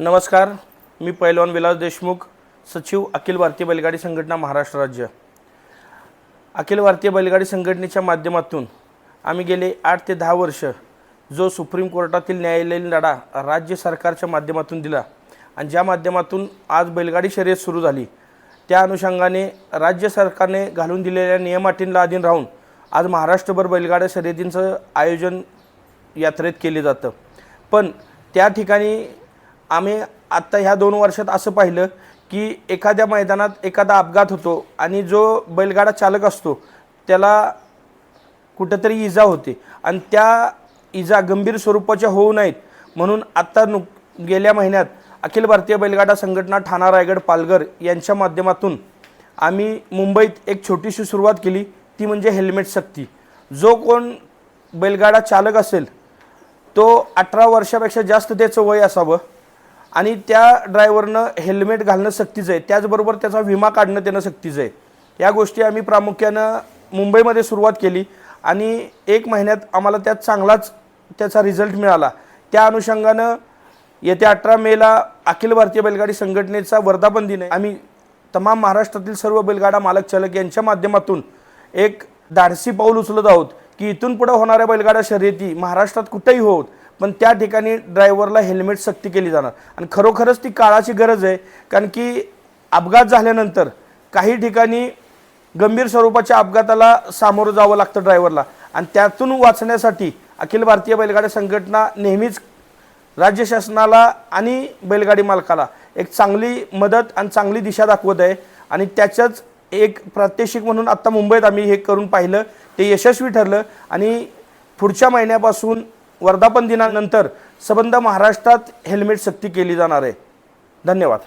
नमस्कार मी पैलवान विलास देशमुख सचिव अखिल भारतीय बैलगाडी संघटना महाराष्ट्र राज्य. अखिल भारतीय बैलगाडी संघटनेच्या माध्यमातून आम्ही गेले आठ ते दहा वर्ष जो सुप्रीम कोर्टातील न्यायालयीन लढा राज्य सरकारच्या माध्यमातून दिला आणि ज्या माध्यमातून आज बैलगाडी शर्यत सुरू झाली त्या अनुषंगाने राज्य सरकारने घालून दिलेल्या नियमाटींना अधीन राहून आज महाराष्ट्रभर बैलगाड्या शर्यतींचं आयोजन यात्रेत केले जातं. पण त्या ठिकाणी आम्ही आत्ता ह्या दोन वर्षात असं पाहिलं की एखाद्या मैदानात एखादा अपघात होतो आणि जो बैलगाडा चालक असतो त्याला कुठंतरी इजा होते आणि त्या इजा गंभीर स्वरूपाच्या होऊ नयेत. म्हणून आत्ता नुक गेल्या महिन्यात अखिल भारतीय बैलगाडा संघटना ठाणा रायगड पालघर यांच्या माध्यमातून आम्ही मुंबईत एक छोटीशी सुरुवात केली ती म्हणजे हेल्मेट सक्ती. जो कोण बैलगाडा चालक असेल तो अठरा वर्षापेक्षा जास्त त्याचं वय असावं. आणि त्या ड्रायव्हरनं हेल्मेट घालणं सक्तीचं आहे. त्याचबरोबर त्याचा विमा काढणं त्यानं सक्तीचं आहे. या गोष्टी आम्ही प्रामुख्यानं मुंबईमध्ये सुरुवात केली आणि एक महिन्यात आम्हाला त्यात चांगलाच त्याचा रिझल्ट मिळाला. त्या अनुषंगानं येत्या अठरा मेला अखिल भारतीय बैलगाडी संघटनेचा वर्धापन दिन आहे. आम्ही तमाम महाराष्ट्रातील सर्व बैलगाडा मालक चालक यांच्या माध्यमातून एक धाडसी पाऊल उचलत आहोत की इथून पुढे होणाऱ्या बैलगाडा शर्यती महाराष्ट्रात कुठेही होत पण त्या ठिकाणी ड्रायव्हरला हेल्मेट सक्ती केली जाणार. आणि खरोखरच ती काळाची गरज आहे कारण की अपघात झाल्यानंतर काही ठिकाणी गंभीर स्वरूपाच्या अपघाताला सामोरं जावं लागतं ड्रायव्हरला. आणि त्यातून वाचण्यासाठी अखिल भारतीय बैलगाडी संघटना नेहमीच राज्य शासनाला आणि बैलगाडी मालकाला एक चांगली मदत आणि चांगली दिशा दाखवत आहे. आणि त्याच्याच एक प्रात्यक्षिक म्हणून आत्ता मुंबईत आम्ही हे करून पाहिलं ते यशस्वी ठरलं. आणि पुढच्या महिन्यापासून वर्धापन दिनानंतर सबंध महाराष्ट्रात हेल्मेट सक्ती केली जाणार आहे. धन्यवाद.